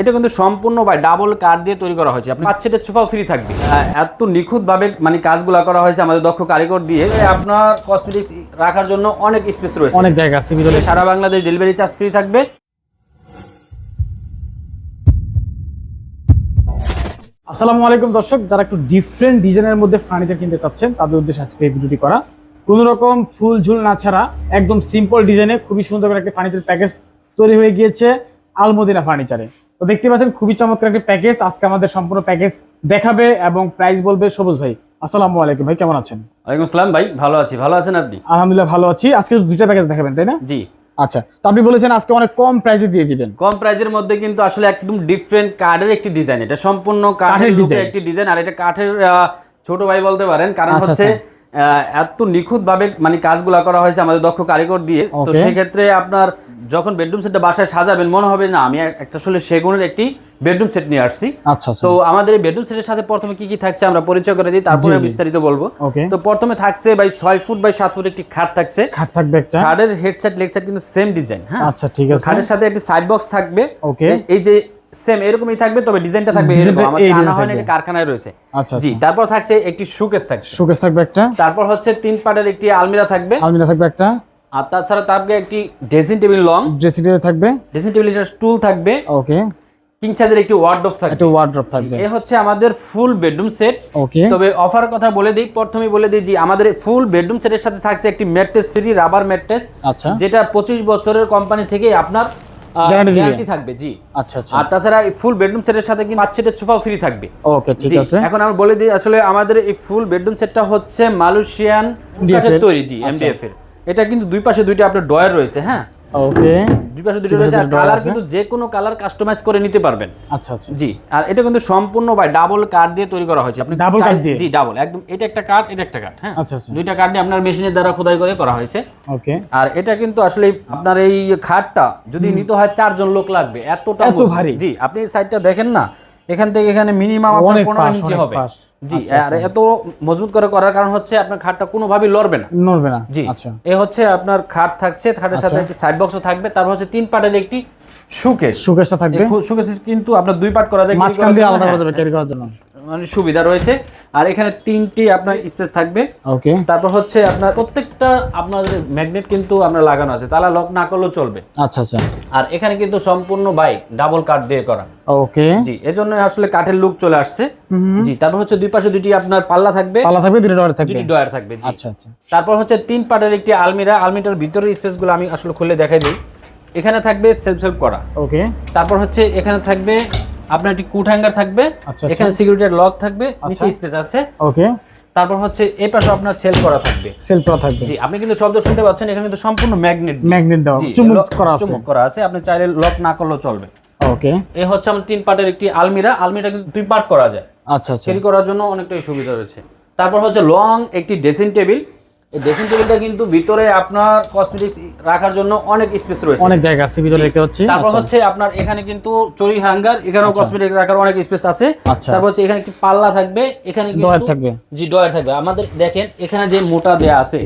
এটা কিন্তু সম্পূর্ণ বাই ডাবল কাঠ দিয়ে তৈরি করা হয়েছে। আপনি পাঁচ সিটের সোফাও ফ্রি থাকবে। এত নিখুঁত ভাবে মানে কাজগুলো করা হয়েছে আমাদের দক্ষ কারিগর দিয়ে আপনার কসমেটিক্স রাখার জন্য অনেক স্পেস রয়েছে। অনেক জায়গা আছে সারা বাংলাদেশ ডেলিভারি চার্জ ফ্রি থাকবে। আসসালামু আলাইকুম দর্শক যারা একটু ডিফারেন্ট ডিজাইনের মধ্যে ফার্নিচার কিনতে চাচ্ছেন তাদের উদ্দেশ্যে আজকে এই ভিডিওটি করা। কোনো রকম ফুল ঝুল না ছাড়া একদম সিম্পল ডিজাইনে খুবই সুন্দর করে একটা ফার্নিচার প্যাকেজ তৈরি হয়ে গিয়েছে আলমদিনা ফার্নিচারে তো দেখতে পাচ্ছেন খুবই চমৎকার একটি প্যাকেজ আজকে আমাদের সম্পূর্ণ প্যাকেজ দেখাবে এবং প্রাইস বলবে সবুজ ভাই। আসসালামু আলাইকুম ভাই কেমন আছেন? ওয়ালাইকুম আসসালাম ভাই ভালো আছি। ভালো আছেন আপনি? আলহামদুলিল্লাহ ভালো আছি। আজকে দুইটা প্যাকেজ দেখাবেন তাই না? জি। আচ্ছা তো আপনি বলেছেন আজকে অনেক কম প্রাইসে দিয়ে দিবেন। কম প্রাইজের মধ্যে কিন্তু আসলে একদম ডিফারেন্ট কাঠের একটি ডিজাইন এটা সম্পূর্ণ কাঠের একটি ডিজাইন আর এটা কাঠের ছোট ভাই বলতে পারেন। কারণ আচ্ছা, হচ্ছে আহ, এত নিখুঁত ভাবে মানে কাজগুলো করা হয়েছে আমাদের দক্ষ কারিগর দিয়ে। তো Okay. সেক্ষেত্রে আপনার যখন বেডরুম সেটটা বাসায় সাজাবেন মনে হবে না আমি একটা আসলে সেগুনের একটি বেডরুম সেট নিয়ে আসছি। আচ্ছা আচ্ছা। তো আমাদের এই বেডরুম সেটের সাথে প্রথমে কি কি থাকছে আমরা পরিচয় করে দিই তারপরে। বিস্তারিত বলব। তো প্রথমে থাকছে ভাই ছয় ফুট বাই সাত ফুট একটি খাট থাকছে। খাট থাকবে একটা। খাটের হেডসেট লেগ সেট কিন্তু সেম ডিজাইন হ্যাঁ? আচ্ছা ঠিক আছে। খাটের সাথে একটি সাইড বক্স থাকবে। ওকে। এই- যে সেম এরকমই থাকবে তবে ডিজাইনটা থাকবে এরকম। আমাদের আনা হয় না এটা কারখানায় রয়েছে। আচ্ছা জি তারপর থাকছে একটি সুকেস থাকবে শোকেস থাকবে একটা। তারপর হচ্ছে তিন পাটের একটি আলমিরা থাকবে। আলমিরা থাকবে একটা। আর তাছাড়া থাকবে একটি dressing table long dressing table থাকবে? ড্রেসিং টেবিল টুল থাকবে। ওকে কিং সাইজের একটি ওয়ার্ডরোব থাকবে। একটা ওয়ার্ড্রপ থাকবে। এ হচ্ছে আমাদের ফুল বেডরুম সেট ওকে তবে অফার কথা বলে দিই প্রথমেই বলে দিই জি আমাদের ফুল বেডরুম সেটের সাথে থাকছে একটি ম্যাট্রেস ফ্রি রাবার ম্যাট্রেস আচ্ছা। যেটা পঁচিশ বছরের কোম্পানি থেকে আপনার গ্যারান্টি থাকবে জি। আচ্ছা আচ্ছা। আর তাছাড়া এই ফুল বেডরুম সেটের সাথে কিন্তু পাঁচ সিটের সোফাও ফ্রি থাকবে। ওকে ঠিক আছে। এখন আমরা বলে দিই আসলে আমাদের এই ফুল বেডরুম সেটটা হচ্ছে মালয়েশিয়ান তৈরি জি আচ্ছা। এমডিএফ এর। এটা কিন্তু দুই পাশে দুইটা আপনার ডয়ার রয়েছে হ্যাঁ? ওকে। দুই পাশে দুইটা রয়েছে আর কালার কিন্তু যে কোনো কালার কাস্টমাইজ করে নিতে পারবেন। আচ্ছা আচ্ছা। জি আর এটা কিন্তু সম্পূর্ণ বাই ডাবল কাঠ দিয়ে তৈরি করা হয়েছে। আপনি চাই- কাঠ দিয়ে? জি ডাবল একদম এটা একটা কাঠ এটা একটা কাঠ হ্যাঁ? আচ্ছা আচ্ছা। দুইটা কাঠ দিয়ে আপনার মেশিনের দ্বারা খোদাই করে করা হয়েছে। ওকে। আর এটা কিন্তু আসলে আপনার এই খাটটা যদি নিতে হয় চারজন লোক লাগবে এতটা এত ভারী? জি আপনি সাইডটা দেখেন না এখান থেকে এখানে মিনিমাম আপনার অনেক পনেরো পাশ, ইঞ্চি হবে। জি আচ্ছা, আর এত মজবুত করে করার কারণ হচ্ছে আপনার খাটটা কোনোভাবেই লড়বে না। লড়বে না। জি আচ্ছা। এ হচ্ছে আপনার খাট থাকছে খাটের সাথে আচ্ছা। একটি সাইড বক্সও থাকবে তারপর হচ্ছে তিন পাটের একটি সুকেশ শোকেসটা থাকবে? সুকেশ কিন্তু আপনার দুই পাট করা যায় মাঝখান দিয়ে আলাদা করা যাবে ক্যারি করার জন্য। মানে সুবিধা রয়েছে। আর এখানে তিনটি আপনার স্পেস থাকবে। ওকে তারপর হচ্ছে আপনার প্রত্যেকটা আপনাদের ম্যাগনেট কিন্তু আমরা লাগানো আছে তালা লক না করলেও চলবে। আচ্ছা আচ্ছা। আর এখানে কিন্তু সম্পূর্ণ বাইক ডাবল কাঠ দিয়ে করা। ওকে জি এজন্য আসলে কাঠের লুক চলে আসছে। জি তারপর হচ্ছে দুই পাশে দুটি আপনার পাল্লা থাকবে। থাকবে দুটো ডোর থাকবে। দুটি ডয়ার থাকবে আচ্ছা আচ্ছা। তারপর হচ্ছে তিন পাটের একটি আলমিরা আলমিরার ভিতরের স্পেসগুলো আমি আসলে খুলে দেখাই দিই। এখানে থাকবে সেলফ সেলফ করা। ওকে তারপর হচ্ছে এখানে থাকবে আপনার একটি কুট হ্যাঙ্গার থাকবে আচ্ছা, এখানে সিকিউরিটির লক থাকবে নিচে স্পেস আছে। ওকে তারপর হচ্ছে এই পাশে আপনার সেল করা থাকবে। সেল করা থাকবে। জি আপনি কিন্তু শব্দ শুনতে পাচ্ছেন এখানে কিন্তু সম্পূর্ণ ম্যাগনেট ম্যাগনেট দেওয়া চুমুক করা আছে। চুমুক করা আছে আপনি চাইলে লক না করলেও চলবে। ওকে এ হচ্ছে আমার তিন পার্টের একটি আলমিরা আলমিরা কিন্তু দুই পার্ট করা যায়। আচ্ছা আচ্ছা। করার জন্য অনেকটাই সুবিধা রয়েছে। তারপর হচ্ছে লং একটি ড্রেসিং টেবিল এই ড্রেসিং টেবিলটা কিন্তু ভিতরে আপনার কসমেটিক্স রাখার জন্য অনেক স্পেস রয়েছে। অনেক জায়গা আছে ভিতরে দেখতে পাচ্ছি। তারপর আচ্ছা। হচ্ছে আপনার এখানে কিন্তু চড়ি হ্যাঙ্গার এখানেও কসমেটিক রাখার অনেক স্পেস আছে। আচ্ছা। তারপর হচ্ছে এখানে একটি পাল্লা থাকবে এখানে ডয়ার থাকবে। জি ডয়ার থাকবে। আমাদের দেখেন এখানে যে মোটা দেয়া আছে।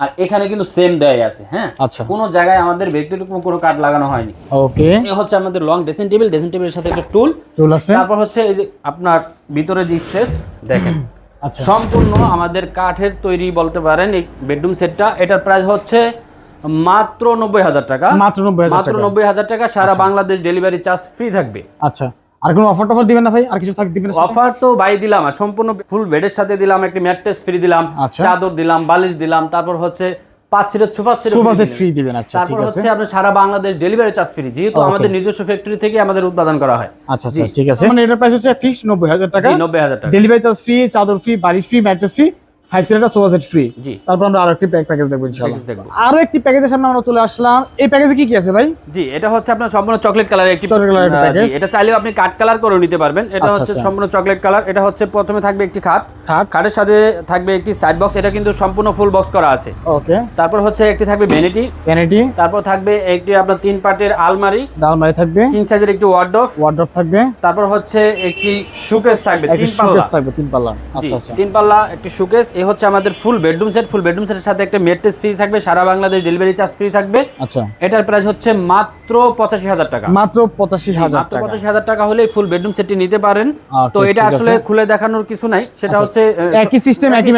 আর এখানে কিন্তু সেম দেয়াই আছে হ্যাঁ? আচ্ছা। কোনো জায়গায় আমাদের ব্যক্তিগত কোনো কাঠ লাগানো হয়নি। ওকে। এ হচ্ছে আমাদের লং ড্রেসিং টেবিল ড্রেসিং টেবিলের সাথে একটা টুল চুল আছে। তারপর হচ্ছে এই যে আপনার ভিতরে যে স্পেস দেখেন। আচ্ছা সম্পূর্ণ আমাদের কাঠের তৈরি বলতে পারেন এই বেডরুম সেটটা। এটার প্রাইস হচ্ছে মাত্র নব্বই হাজার টাকা। মাত্র নব্বই মাত্র টাকা। নব্বই হাজার টাকা সারা বাংলাদেশ ডেলিভারি চার্জ ফ্রি থাকবে। আচ্ছা। আর কোনো অফার টফার দিবেন না ভাই? আর কিছু থাক দিবেন অফার তো বাই দিলাম আর সম্পূর্ণ ফুল বেডের সাথে দিলাম একটি ম্যাট্রেস ফ্রি দিলাম আচ্ছা। চাদর দিলাম বালিশ দিলাম তারপর হচ্ছে পাঁচ সিটের sofa set sofa set free দিবেন। আচ্ছা তারপর হচ্ছে সারা বাংলাদেশ ডেলিভারি চার্জ ফ্রি যেহেতু. আমাদের নিজস্ব ফ্যাক্টরি থেকে আমাদের উৎপাদন করা হয়। আচ্ছা আচ্ছা ঠিক আছে। মানে এটার প্রাইস হচ্ছে ফিক্সড নব্বই হাজার টাকা। জি নব্বই হাজার টাকা। ডেলিভারি চার্জ ফ্রি চাদর ফ্রি বালিশ free mattress free five seater sofa set free জি। তারপর আমরা আরও একটি প্যাকেজ দেখব ইনশাআল্লাহ। দেখব। আরও একটি প্যাকেজের সামনে আমরা চলে আসলাম। এই প্যাকেজে কি কি আছে ভাই? জি এটা হচ্ছে আপনার সম্পূর্ণ চকলেট কালার একটি colour একটা আহ, এটা চাইলেও আপনি কাট কালার করে নিতে পারবেন। এটা আচ্ছা, হচ্ছে আচ্ছা। সম্পূর্ণ চকলেট কালার এটা হচ্ছে প্রথমে থাকবে একটি খাট। খাট। খাটের সাথে থাকবে একটি সাইড বক্স এটা কিন্তু সম্পূর্ণ ফুল বক্স করা আছে। ওকে তারপর হচ্ছে একটি থাকবে ভ্যানিটি ভ্যানিটি তারপর থাকবে একটি আপনার তিন পার্টের আলমারি। ডালমারি থাকবে। কিং সাইজের একটি ওয়ার্ডরোব ওয়ার্ড্রপ থাকবে। তারপর হচ্ছে একটি সুকেস থাকবে। তিন পাল্লা। থাকবে তিন পাল্লা। আচ্ছা আচ্ছা। তিন পাল্লা একটি সুকেস এই হচ্ছে আমাদের full bedroom set full bedroom সেটের সাথে একটা মেট্রেস ফ্রি থাকবে সারা বাংলাদেশ ডেলিভারি চার্জ ফ্রি থাকবে। আচ্ছা। এটার প্রাইস হচ্ছে মাত্র পঁচাশি হাজার টাকা। মাত্র পঁচাশি হাজার মাত্র পঁচাশি হাজার টাকা হলে ফুল বেডরুম সেটটি নিতে পারেন। তো এটা আসলে খুলে দেখানোর কিছু নাই সেটা আচ্ছা, হচ্ছে একই system, একই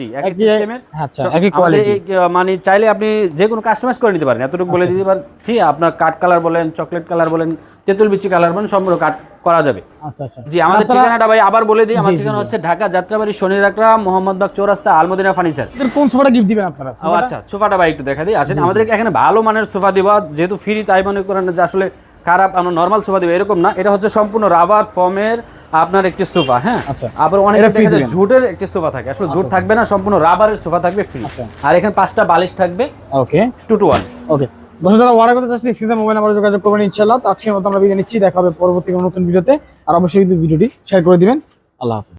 জি, একই সিস্টেমের আচ্ছা, একই quality। মানে চাইলে আপনি যে কোনো কাস্টমাইজ করে নিতে পারেন এতটুকু বলে দিতে পারছি আপনার কাঠ কালার বলেন চকলেট কালার বলেন তেঁতুল বিচি কালার বলেন সম্পূর্ণ কাট করা যাবে। আচ্ছা আচ্ছা। জি আমাদের ঠিকানাটা ভাই আবার বলে দিই আমার ঠিকানা হচ্ছে ঢাকা যাত্রাবাড়ি শনি রাকড়া মোহাম্মদবাগ চৌরাস্তা আলমদিনা ফার্নিচার। কোন সোফাটা গিফট দিবেন আপনারা? ও আচ্ছা সোফাটা ভাই একটু দেখা দিই আসেন। আমাদের এখানে ভালো মানের সোফা দিবা যেহেতু ফ্রি তাই মনে করেন না যে আসলে খারাপ আমরা নর্মাল সোফা দিব এরকম না। এটা হচ্ছে সম্পূর্ণ রাবার ফর্মের আপনার একটি সোফা হ্যাঁ? আচ্ছা। আবার অনেক দেখা যায় ঝুটের একটি সোফা থাকে আসলে ঝুট থাকবে না সম্পূর্ণ রাবারের সোফা থাকবে ফ্রি আচ্ছা। আর এখানে পাঁচটা বালিশ থাকবে। Okay two two one okay দর্শক, যারা অর্ডার করতে চাচ্ছেন, স্ক্রিনে মোবাইল নাম্বারে যোগাযোগ করবেন, ইনশাআল্লাহ। আজকের মতো আমরা বিদায় নিচ্ছি, দেখা হবে পরবর্তী নতুন ভিডিওতে। আর অবশ্যই ভিডিওটি শেয়ার করে দিবেন। আল্লাহ হাফেজ।